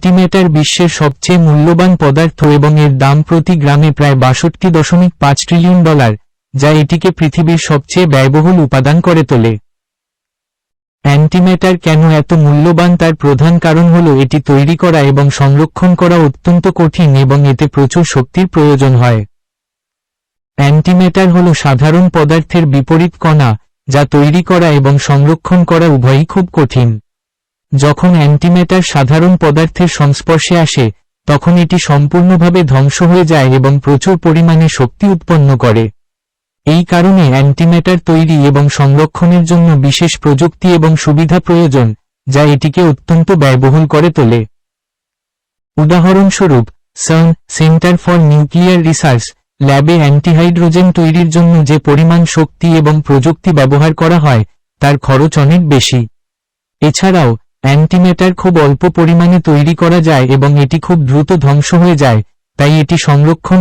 Antimatter বিশ্বের সবচেয়ে মূল্যবান পদার্থ এবং এর দাম প্রতি গ্রামে প্রায় বাষট্টি দশমিক পাঁচ ট্রিলিয়ন ডলার যা এটিকে পৃথিবীর সবচেয়ে ব্যয়বহুল উপাদান করে তোলে। অ্যান্টিমেটার কেন এত মূল্যবান তার প্রধান কারণ হল এটি তৈরি করা এবং সংরক্ষণ করা অত্যন্ত কঠিন এবং এতে প্রচুর শক্তির প্রয়োজন হয়। অ্যান্টিমেটার হল সাধারণ পদার্থের বিপরীত কণা, যা তৈরি করা এবং সংরক্ষণ করা উভয়ই খুব কঠিন। যখন অ্যান্টিম্যাটার সাধারণ পদার্থের সংস্পর্শে আসে, তখন এটি সম্পূর্ণভাবে ধ্বংস হয়ে যায় এবং প্রচুর পরিমাণে শক্তি উৎপন্ন করে। এই কারণে অ্যান্টিম্যাটার তৈরি এবং সংরক্ষণের জন্য বিশেষ প্রযুক্তি এবং সুবিধা প্রয়োজন, যা এটিকে অত্যন্ত ব্যয়বহুল করে তোলে। উদাহরণস্বরূপ CERN centre for nuclear research ল্যাবে অ্যান্টিহাইড্রোজেন তৈরির জন্য যে পরিমাণ শক্তি এবং প্রযুক্তি ব্যবহার করা হয়, তার খরচ অনেক বেশি। এছাড়াও অ্যান্টিম্যাটার খুব অল্প পরিমাণে তৈরি করা যায় এবং এটি খুব দ্রুত ধ্বংস হয়ে যায়, তাই এটি সংরক্ষণ